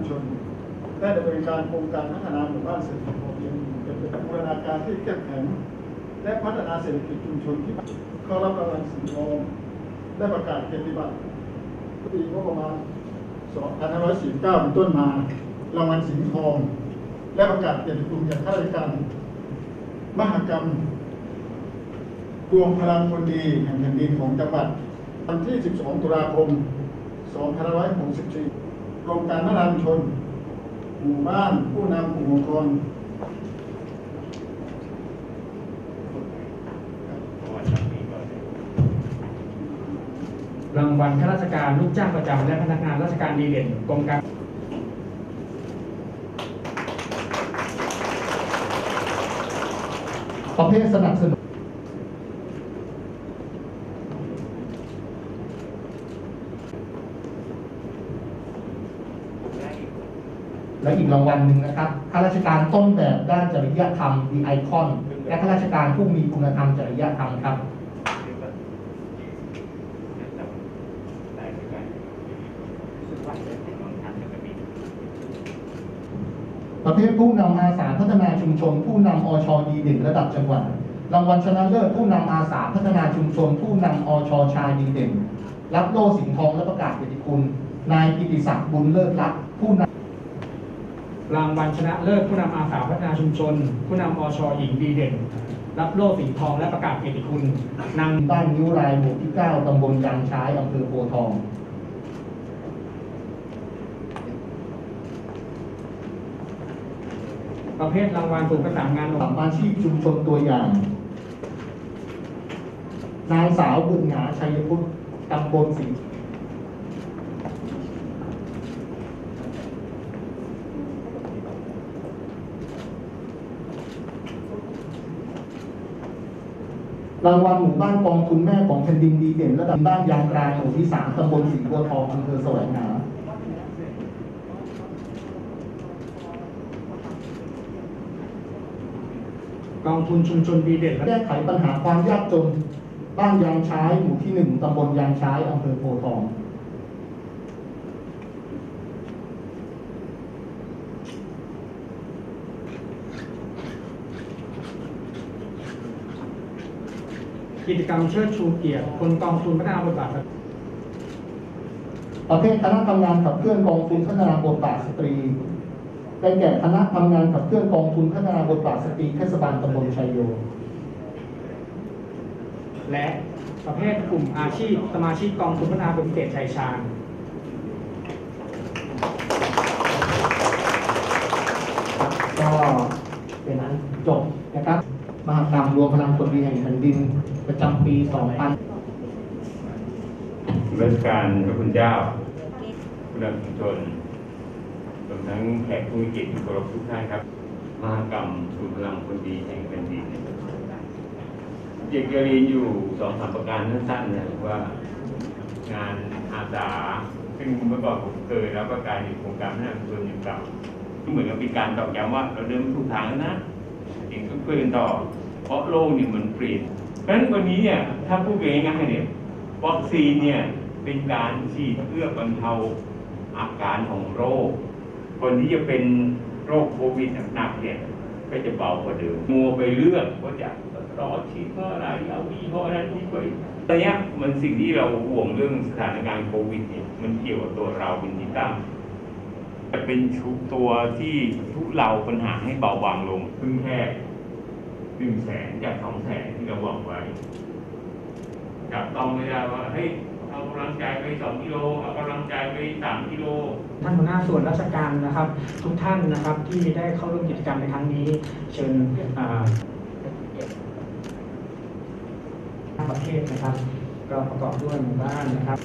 ำชน ได้ดำเนินการโครงการพัฒนาหมู่บ้านเศรษฐกิจพอเพียงเป็นบูรณาการที่เข้มแข็งและพัฒนาเศรษฐกิจชุมชนที่เข้ารับรางวัลสีทองได้ประกาศเกียรติบัตรปีงบประมาณ2549เป็นต้นมารางวัลสีทอง และประกาศเกียรติคุณแก่ข้าราชการมหกรรมรวมพลังคนดีแห่งแผ่นดินของจังหวัดวันที่ 12 ตุลาคม 2564 กรมการพัฒนาชุมชน หมู่บ้านผู้นำกลุ่มองค์กรรางวัลข้าราชการลูกจ้างประจำและพนักงานราชการดีเด่นกรมการประเภทสนับสนุน และอีกรางวัลหนึ่งนะครับข้าราชการต้นแบบด้านจริยธรรม The Icon และข้าราชการผู้มีคุณธรรมจริยธรรมครับประเภทผู้นำอาสาพัฒนาชุมชน ผู้นำอชดีเด่นระดับจังหวัดรางวัลชนะเลิศผู้นำอาสาพัฒนาชุมชน ผู้นำอชชายดีเด่น รับโล่สิงห์ทองและประกาศเกียรติคุณ นายกิติศักดิ์บุญเลิศรักผู้นำ รางวัลชนะเลิศผู้นำอาสาพัฒนาชุมชน ผู้นำอชหญิงดีเด่น รับโล่สิงห์ทองและประกาศเกียรติคุณนางบ้านนิ้วรายหมู่ที่ 9ตำบลยางช้ายอำเภอโพธิ์ทองประเภทรางวัลศูนย์ประสานงานสามอาชีพชุมชนตัวอย่าง นางสาวบุญหงาชัยพุทธตำบลสิงห์ รางวัลหมู่บ้านกองทุนแม่ของแผ่นดินดีเด่นระดับบ้านยางกลางหมู่ที่สามตำบลสีบัวทองอำเภอแสวงหากองทุนชุมชนดีเด่นและแก้ไขปัญหาความยากจนบ้านยางช้ายหมู่ที่หนึ่งตำบลยางช้ายอำเภอโพทอง กิจกรรมเชิดชูเกียรติคนกองทุนพัฒนาบทบาทสตรีประเภทคณะทำงานขับเคลื่อนกองทุนพัฒนาบทบาทสตรีได้แก่คณะทำงานขับเคลื่อนกองทุนพัฒนาบทบาทสตรีเทศบาลตำบลชัยโย และประเภทกลุ่มอาชีพสมาชิกกองทุนพัฒนาบทเขตชัยชาญก็เป็นอันจบนะครับ มหากรรมรวมพลังคนดีแห่งแผ่นดิน ประจำปี 2000ราชการพระคุณเจ้าผู้นำชุมชนรวมทั้งแขกผู้มีเกียรติที่เคารพทุกท่านครับ มหากรรมรวมพลังคนดีแห่งแผ่นดินเด็กจะเรียนอยู่สองสามประการสั้นๆนะว่างานอาสาซึ่งเมื่อก่อนผมเคยแล้วก็กลายเป็นโครงการพัฒนาชุมชนอย่างเก่าก็เหมือนกับเป็นการตอกย้ำว่าเราเดินถูกทางแล้วนะ องช่วยกันต่อ เพราะโลกเนี่ยมันเปลี่ยนเพราะฉะนั้นวันนี้เนี่ยถ้าพูดง่ายๆเนี่ยวัคซีนเนี่ยเป็นการฉีดเพื่อบรรเทาอาการของโรค คนที่จะเป็นโรคโควิดหนักๆเนี่ยก็จะเบากว่าเดิมมัวไปเลือกว่าจะรอฉีดเพราะอะไรเอายี่ห้อนั้นดีกว่าตอนเนี้ยมันสิ่งที่เราห่วงเรื่องสถานการณ์โควิดเนี่ยมันเกี่ยวกับตัวเราเป็นที่ตั้งจะเป็นชุกตัวที่ทุเราปัญหาให้เบาบางลงเพิ่งแค่ หนึ่งแสนจากสองแสนที่เราบอกไว้ จับต้องไม่ได้ว่าเฮ้ยเอากำลังใจไปสองกิโลเอากำลังใจไปสามกิโลท่านหัวหน้าส่วนราชการนะครับ ทุกท่านนะครับที่ได้เข้าร่วมกิจกรรมในครั้งนี้ เชิญประเทศนะครับ ก็ประกอบด้วยหมู่บ้านนะครับ